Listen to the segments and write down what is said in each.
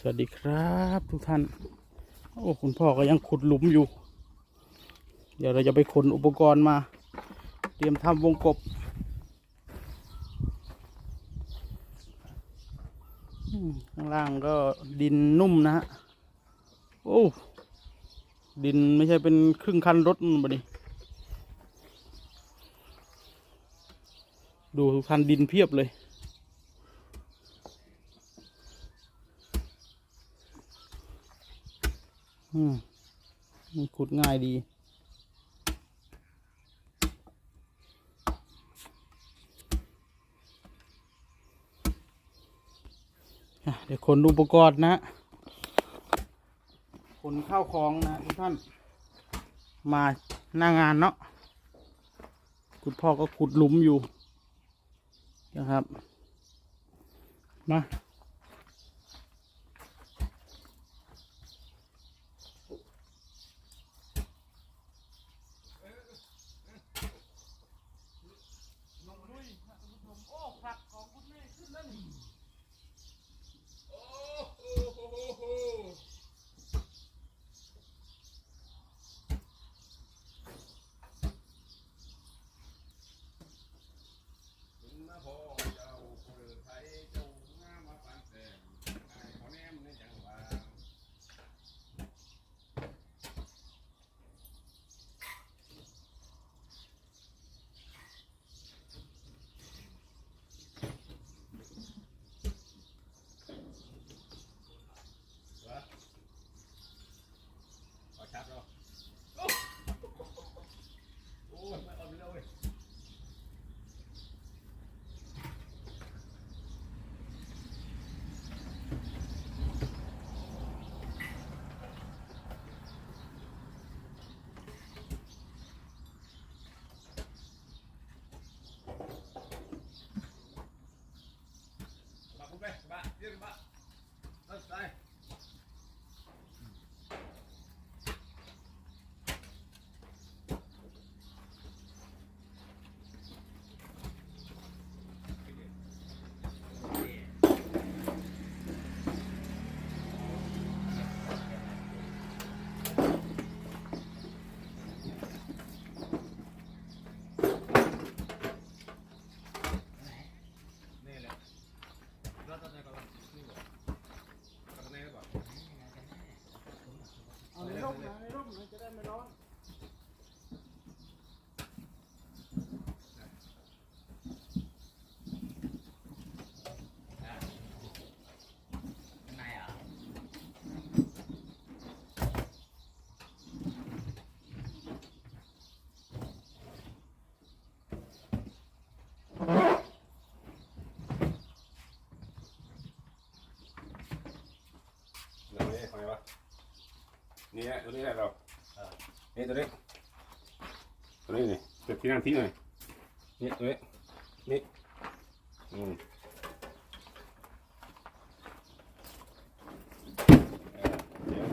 สวัสดีครับทุกท่าน โอ้คุณพ่อก็ยังขุดหลุมอยู่ เดี๋ยวเราจะไปขนอุปกรณ์มา เตรียมทำวงกบข้างล่างก็ดินนุ่มนะฮะ โอ้ ดินไม่ใช่เป็นครึ่งคันรถมันบดิดูทุกท่านดินเพียบเลย อืมมันขุดง่ายดี เดี๋ยวขนอุปกรณ์นะขนข้าวของนะทุกท่าน มาหน้างานเนาะคุณพ่อก็ขุดหลุมอยู่นะครับ มาะนี่แหละตัวนี้แหละเรานี่ตัวนี้ตัวนี้นี่เก็บที่นั่งทิ้งหน่อยนี่ตัวนี้นี่อืมเออเดี๋ยว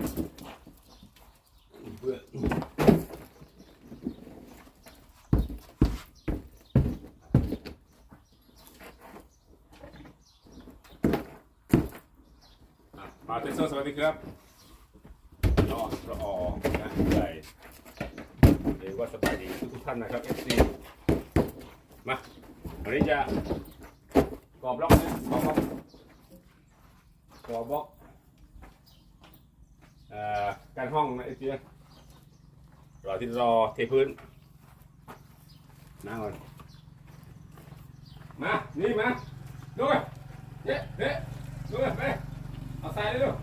เบื่ออะมาเทสโซสวัสดีครับ รอรออนะใหญ่เดี๋ยวว่าสบายดีทุกท่านนะครับ FC มาวันนี้จะกรอบล็อกนะกรอบล็อกกรอบล็อกอการห้องนะ FC นะรอที่รอเทพื้นนั่งก่อนมา นี่มาดูไปเจ๊เจ๊ดูไปไปเอาใส่เลยลูก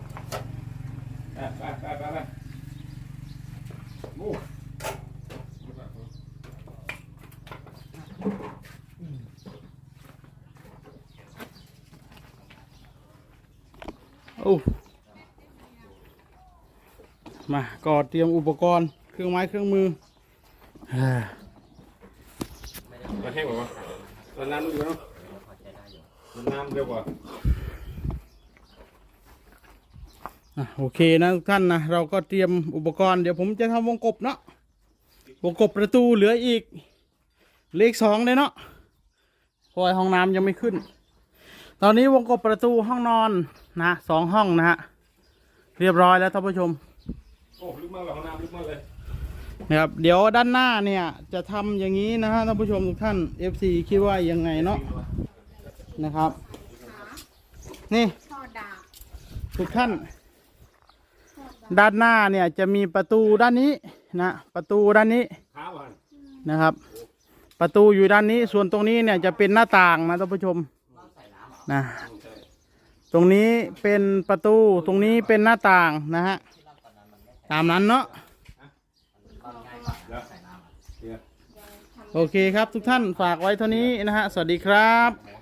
ไปไปไปไปไปมู โอ้มาก็เตรียมอุปกรณ์เครื่องไม้เครื่องมืออ่ามาแห้งกว่าตอนน้ำดูเนาะตอนน้ำเร็วกว่าอะโอเคนะทุกท่านนะเราก็เตรียมอุปกรณ์เดี๋ยวผมจะทำวงกบเนาะวงกบประตูเหลืออีกเลขสองเลยเนาะเพราะว่าห้องน้ำยังไม่ขึ้น ตอนนี้วงกบประตูห้องนอนนะสองห้องนะฮะเรียบร้อยแล้วท่านผู้ชมโอ้ลึกมากเลยห้องน้ำลึกมากเลยนะครับเดี๋ยวด้านหน้าเนี่ยจะทำอย่างนี้นะฮะท่านผู้ชมทุกท่าน FC คิดว่ายังไงเนาะนะครับ นี่พ่อดาบทุกท่าน ด้านหน้าเนี่ยจะมีประตูด้านนี้นะประตูด้านนี้ข้าวหันนะครับ ประตูอยู่ด้านนี้ส่วนตรงนี้เนี่ยจะเป็นหน้าต่างนะท่านผู้ชม นะ ตรงนี้เป็นประตูตรงนี้เป็นหน้าต่างนะฮะ ตามนั้นเนาะโอเคครับทุกท่านฝากไว้เท่านี้นะฮะ สวัสดีครับ